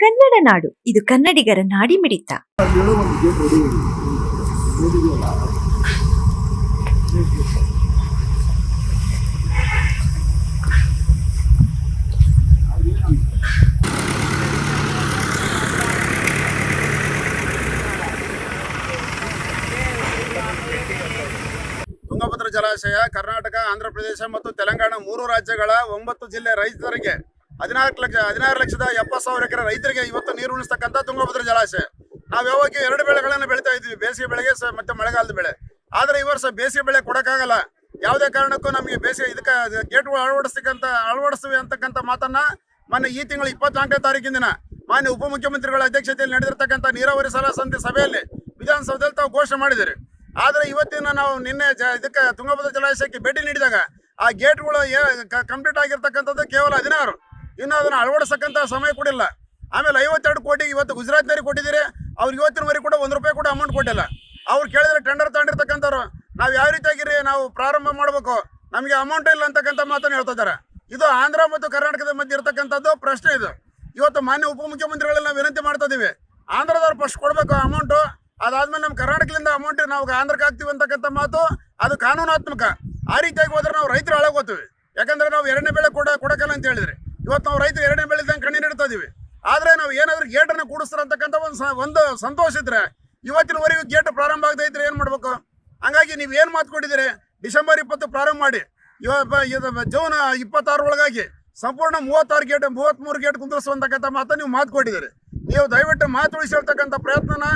ಕನ್ನಡ ನಾಡು. ಇದು ಕನ್ನಡಿಗರ ನಾಡಿ ಮಿಡಿತ. ತುಂಗಭದ್ರಾ ಜಲಾಶಯ, ಕರ್ನಾಟಕ, ಆಂಧ್ರ ಪ್ರದೇಶ ಮತ್ತು ತೆಲಂಗಾಣ ಮೂರು ರಾಜ್ಯಗಳ ಒಂಬತ್ತು ಜಿಲ್ಲೆ ರೈತರಿಗೆ ಹದಿನಾಲ್ಕು ಲಕ್ಷ, ಹದಿನಾರು ಲಕ್ಷದ ಎಪ್ಪತ್ತು ಸಾವಿರ ಎಕರೆ ರೈತರಿಗೆ ಇವತ್ತು ನೀರು ಉಣಿಸ್ತಕ್ಕಂಥ ತುಂಗಭದ್ರ ಜಲಾಶಯ. ನಾವು ಯಾವಾಗ ಎರಡು ಬೆಳೆಗಳನ್ನು ಬೆಳಿತಾ ಇದ್ವಿ, ಬೇಸಿಗೆ ಬೆಳೆಗೆ ಮತ್ತೆ ಮಳೆಗಾಲದ ಬೆಳೆ. ಆದರೆ ಈ ವರ್ಷ ಬೇಸಿಗೆ ಬೆಳೆ ಕೊಡೋಕ್ಕಾಗಲ್ಲ. ಯಾವುದೇ ಕಾರಣಕ್ಕೂ ನಮಗೆ ಬೇಸಿಗೆ, ಇದಕ್ಕೆ ಗೇಟ್ಗಳು ಅಳವಡಿಸ್ತಕ್ಕಂಥ ಅಳವಡಿಸ್ತೀವಿ ಅಂತಕ್ಕಂಥ ಮಾತನ್ನ ಮೊನ್ನೆ ಈ ತಿಂಗಳು ಇಪ್ಪತ್ನಾಲ್ಕನೇ ತಾರೀಕಿನ ದಿನ ಮಾನ್ಯ ಉಪಮುಖ್ಯಮಂತ್ರಿಗಳ ಅಧ್ಯಕ್ಷತೆಯಲ್ಲಿ ನಡೆದಿರ್ತಕ್ಕಂಥ ನೀರಾವರಿ ಸಲಹಾ ಸಮಿತಿ ಸಭೆಯಲ್ಲಿ ವಿಧಾನಸೌಧದಲ್ಲಿ ತಾವು ಘೋಷಣೆ ಮಾಡಿದ್ದಾರೆ. ಆದರೆ ಇವತ್ತಿನ ನಾವು ನಿನ್ನೆ ಜ, ಇದಕ್ಕೆ ತುಂಗಭದ್ರ ಜಲಾಶಯಕ್ಕೆ ಭೇಟಿ ನೀಡಿದಾಗ ಆ ಗೇಟ್ಗಳು ಕಂಪ್ಲೀಟ್ ಆಗಿರ್ತಕ್ಕಂಥದ್ದು ಕೇವಲ ಹದಿನಾರು. ಇನ್ನು ಅದನ್ನು ಅಳವಡಿಸಕ್ಕಂಥ ಸಮಯ ಕೊಡಿಲ್ಲ. ಆಮೇಲೆ ಐವತ್ತೆರಡು ಕೋಟಿ ಇವತ್ತು ಗುಜರಾತ್ನವ್ರಿಗೆ ಕೊಟ್ಟಿದ್ದೀರಿ. ಅವ್ರಿಗೆ ಇವತ್ತಿನವರೆಗೆ ಕೂಡ ಒಂದು ರೂಪಾಯಿ ಕೂಡ ಅಮೌಂಟ್ ಕೊಟ್ಟಿಲ್ಲ. ಅವ್ರು ಕೇಳಿದ್ರೆ ಟೆಂಡರ್ ತಗೊಂಡಿರ್ತಕ್ಕಂಥವ್ರು, ನಾವು ಯಾವ ರೀತಿಯಾಗಿರಿ ನಾವು ಪ್ರಾರಂಭ ಮಾಡಬೇಕು? ನಮಗೆ ಅಮೌಂಟ್ ಇಲ್ಲ ಅಂತಕ್ಕಂಥ ಮಾತನ್ನು ಹೇಳ್ತಿದ್ದಾರೆ. ಇದು ಆಂಧ್ರ ಮತ್ತು ಕರ್ನಾಟಕದ ಮಧ್ಯೆ ಇರತಕ್ಕಂಥದ್ದು ಪ್ರಶ್ನೆ ಇದು. ಇವತ್ತು ಮಾನ್ಯ ಉಪಮುಖ್ಯಮಂತ್ರಿಗಳಲ್ಲಿ ನಾವು ವಿನಂತಿ ಮಾಡ್ತಾ ಇದೀವಿ. ಆಂಧ್ರದವ್ರು ಫಸ್ಟ್ ಕೊಡಬೇಕು ಅಮೌಂಟು ಅದಾದ್ಮೇಲೆ ನಮ್ಮ ಕರ್ನಾಟಕದಿಂದ ಅಮೌಂಟ್ ನಾವು ಆಂಧ್ರಕ್ಕೆ ಹಾಕ್ತೀವಿ ಅಂತಕ್ಕಂಥ ಮಾತು, ಅದು ಕಾನೂನಾತ್ಮಕ. ಆ ರೀತಿಯಾಗಿ ಹೋದ್ರೆ ನಾವು ರೈತರು ಹಾಳಾಗೋತೀವಿ ಯಾಕಂದರೆ ನಾವು ಎರಡನೇ ಬೆಳೆ ಕೊಡ ಕೊಡಕಲ್ಲ ಅಂತ ಹೇಳಿದ್ರಿ. ಇವತ್ತು ನಾವು ರೈತರು ಎರಡನೇ ಬೆಳೆದಂಗೆ ಕಣ್ಣೀರು ಇಡ್ತಾ ಇದೀವಿ. ಆದ್ರೆ ನಾವು ಏನಾದರೂ ಗೇಟನ್ನು ಕೂಡಿಸ್ತಾರೆ ಅಂತಕ್ಕಂಥ ಒಂದು ಒಂದು ಸಂತೋಷ ಇದ್ರೆ ಇವತ್ತಿನವರೆಗೂ ಗೇಟ್ ಪ್ರಾರಂಭ ಆಗದೆ ಇದ್ರೆ ಏನು ಮಾಡ್ಬೇಕು? ಹಂಗಾಗಿ ನೀವು ಏನು ಮಾತು ಕೊಟ್ಟಿದ್ದೀರಿ? ಡಿಸೆಂಬರ್ ಇಪ್ಪತ್ತು ಪ್ರಾರಂಭ ಮಾಡಿ. ಇವ ಜೂನ್ ಇಪ್ಪತ್ತಾರು ಒಳಗಾಗಿ ಸಂಪೂರ್ಣ ಮೂವತ್ತಾರು ಗೇಟ್ ಮೂವತ್ತ್ಮೂರು ಗೇಟ್ ಕುಂದಿರಿಸುವಂತಕ್ಕಂಥ ಮಾತು ನೀವು ಮಾತು ಕೊಟ್ಟಿದ್ದೀರಿ. ನೀವು ದಯವಿಟ್ಟು ಮಾತು ಉಳಿಸಿರ್ತಕ್ಕಂಥ ಪ್ರಯತ್ನನ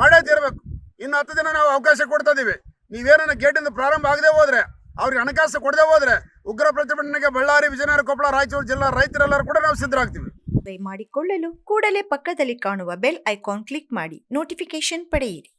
ಮಾಡೇ ತೀರಬೇಕು. ಇನ್ನು ಹತ್ತು ದಿನ ನಾವು ಅವಕಾಶ ಕೊಡ್ತಾ ಇದೀವಿ. ನೀವೇನ ಗೇಟಿಂದ ಪ್ರಾರಂಭ ಆಗದೆ ಹೋದ್ರೆ ಅವ್ರಿಗೆ ಹಣಕಾಸು ಕೊಡದೆ ಹೋದ್ರೆ ಉಗ್ರ ಪ್ರತಿಭಟನೆಗೆ ಬಳ್ಳಾರಿ, ವಿಜಯನಗರ, ಕೊಪ್ಪಳ, ರಾಯಚೂರು ಜಿಲ್ಲಾ ರೈತರೆಲ್ಲರೂ ಕೂಡ ನಾವು ಸಿದ್ಧರಾಗ್ತೀವಿ. ಮಾಡಿಕೊಳ್ಳಲು ಕೂಡಲೇ ಪಕ್ಕದಲ್ಲಿ ಕಾಣುವ ಬೆಲ್ ಐಕಾನ್ ಕ್ಲಿಕ್ ಮಾಡಿ. ನೋಟಿಫಿಕೇಶನ್ ಪಡೆಯಿರಿ.